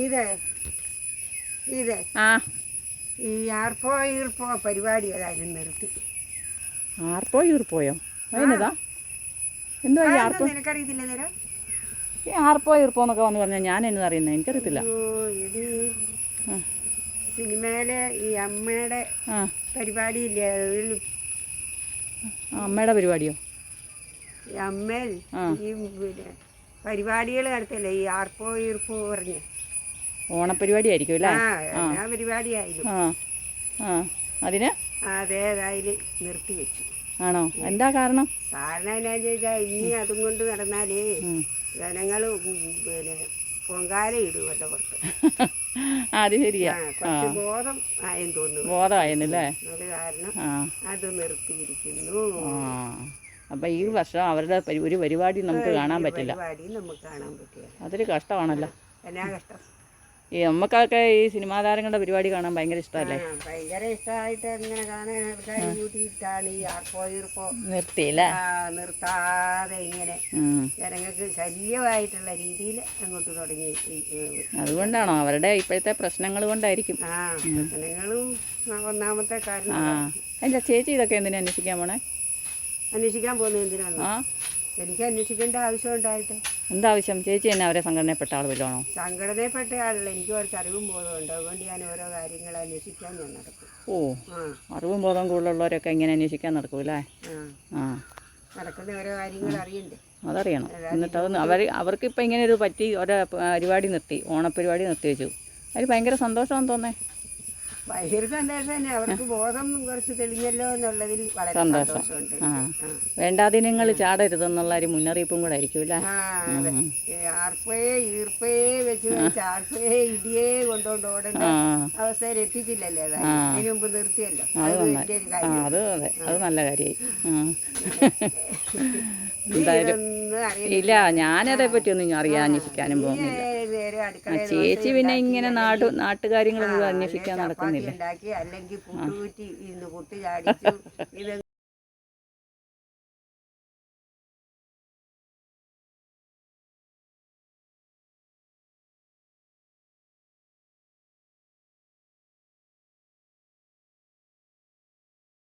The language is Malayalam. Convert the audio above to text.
ഇതേ ഇതേ. ആ. ഈ ആർപ്പോ ഈർപ്പോ പരിപാടി ഏതായാലും നിർത്തി. ആർപ്പോ ഈർപ്പോയോ അതിനതാ? എന്താ ഈ ആർപ്പോ? അതൊന്നും നിനക്കറിയത്തില്ല നേരം? ഈ ആർപ്പോ ഈർപ്പോ എന്നൊക്കെ വന്ന് പറഞ്ഞാൽ ഞാൻ എന്നത് അറിയുന്നത് എനിക്കറിയത്തില്ല. സിനിമയിലെ ഈ അമ്മയുടെ ആ. പരിപാടിയില്ലേ? അതിൽ ആ, അമ്മയുടെ പരിപാടിയോ? ഈ അമ്മയിൽ ഈ പരിപാടികൾ നടത്തില്ലേ? ഈ ആർപ്പോ ഈർപ്പോ പറഞ്ഞ്. ഓണപ്പരിപാടി ആയിരിക്കും അല്ലേ? ആ പരിപാടിയായാലും. ആ ആ. അതിന്? അതെ ഏതായാലും നിർത്തി വെച്ചു. ആണോ? എന്താ കാരണം? കാരണം എന്നാ ചോദിച്ചാൽ ഇനി അതും കൊണ്ട് നടന്നാലേ. ജനങ്ങൾ പിന്നെ പൊങ്കാല ഇടുമല്ലോ പുറത്ത്. അത് ശരിയാ. ബോധം ആയെന്ന് തോന്നുന്നു. ബോധമായെന്നല്ലേ അത് കാരണം അത് നിർത്തിയിരിക്കുന്നു. അപ്പം ഈ വർഷം അവരുടെ ഒരു പരിപാടി നമുക്ക് കാണാൻ പറ്റില്ല. പരിപാടി നമുക്ക് കാണാൻ പറ്റില്ല. അതൊരു കഷ്ടമാണല്ലോ. എന്നാ കഷ്ടം. ഈ നമുക്കൊക്കെ ഈ സിനിമാ താരങ്ങളുടെ പരിപാടി കാണാൻ ഭയങ്കര ഇഷ്ടമല്ലേ ഭയങ്കര ഇഷ്ടമായിട്ട് ഇങ്ങനെ കാണാൻ ഈ ആർപ്പോ ഈർപ്പോ നിർത്തിയില്ലേ? ആ, നിർത്താതെ ഇങ്ങനെ ഉം. ജനങ്ങൾക്ക് ശല്യമായിട്ടുള്ള രീതിയിൽ അങ്ങോട്ട് തുടങ്ങി അതുകൊണ്ടാണോ? അവരുടെ ഇപ്പോഴത്തെ പ്രശ്നങ്ങൾ കൊണ്ടായിരിക്കും. ആ പ്രശ്നങ്ങളും ഒന്നാമത്തെ കാരണം അല്ല ചേച്ചി ഇതൊക്കെ എന്തിനാ അന്വേഷിക്കാൻ പോണേ? അന്വേഷിക്കാൻ പോകുന്നത് എന്തിനാണ്? ആ. എനിക്ക് അന്വേഷിക്കേണ്ട ആവശ്യം ഉണ്ടായിട്ട് എന്താവശ്യം? ചേച്ചി തന്നെ അവരെ സംഘടനപ്പെട്ട ആൾ വല്ലതാണോ സംഘടനയിൽപ്പെട്ട ആളല്ല എനിക്ക് കുറച്ച് അറിവും ഉണ്ട് അതുകൊണ്ട് ഞാൻ ഓരോ കാര്യങ്ങൾ അന്വേഷിക്കാൻ ഞാൻ നടക്കും. ഓ അറിവും ബോധം കൂടുതലുള്ളവരൊക്കെ ഇങ്ങനെ അന്വേഷിക്കാൻ നടക്കും അല്ലേ? ആ. നടക്കുന്ന ഓരോ കാര്യങ്ങൾ അറിയണ്ടേ? അതറിയണം. എന്നിട്ട് അത് അവർ അവർക്ക് ഇപ്പം ഇങ്ങനെ ഒരു പറ്റി ഒരു പരിപാടി നിർത്തി ഓണപ്പരിപാടി നിർത്തി വെച്ചു അതിൽ ഭയങ്കര സന്തോഷമാണെന്ന് തോന്നേ ഭയങ്കര സന്തോഷം തന്നെ അവർക്ക് ബോധം കുറച്ച് തെളിഞ്ഞല്ലോ എന്നുള്ളതിൽ വളരെ സന്തോഷം. സന്തോഷമുണ്ട്. ആ. ആ. വേണ്ടാതിനങ്ങൾ ചാടരുതെന്നുള്ള ഒരു മുന്നറിയിപ്പും കൂടെ ആയിരിക്കും അല്ലേ? ആ അതെ. ഏ, വെച്ച് ഇടിയെ ഓടേണ്ട ആ. അവസ്ഥയിൽ എത്തിച്ചില്ലല്ലേ അതായത് അതിന് മുമ്പ് നിർത്തിയല്ലോ. അത് വലിയ ഒരു ആ കാര്യം അത് അതെ അത് നല്ല കാര്യമായി. എന്തായാലും ഇല്ല ഞാനതേ പറ്റിയൊന്നും അറിയാൻ അന്വേഷിക്കാനും പോകുന്നില്ല. ചേച്ചി പിന്നെ ഇങ്ങനെ നാട്ടു നാട്ടുകാര്യങ്ങളൊന്നും അന്വേഷിക്കാൻ നടക്കുന്നില്ല. അല്ലെങ്കിൽ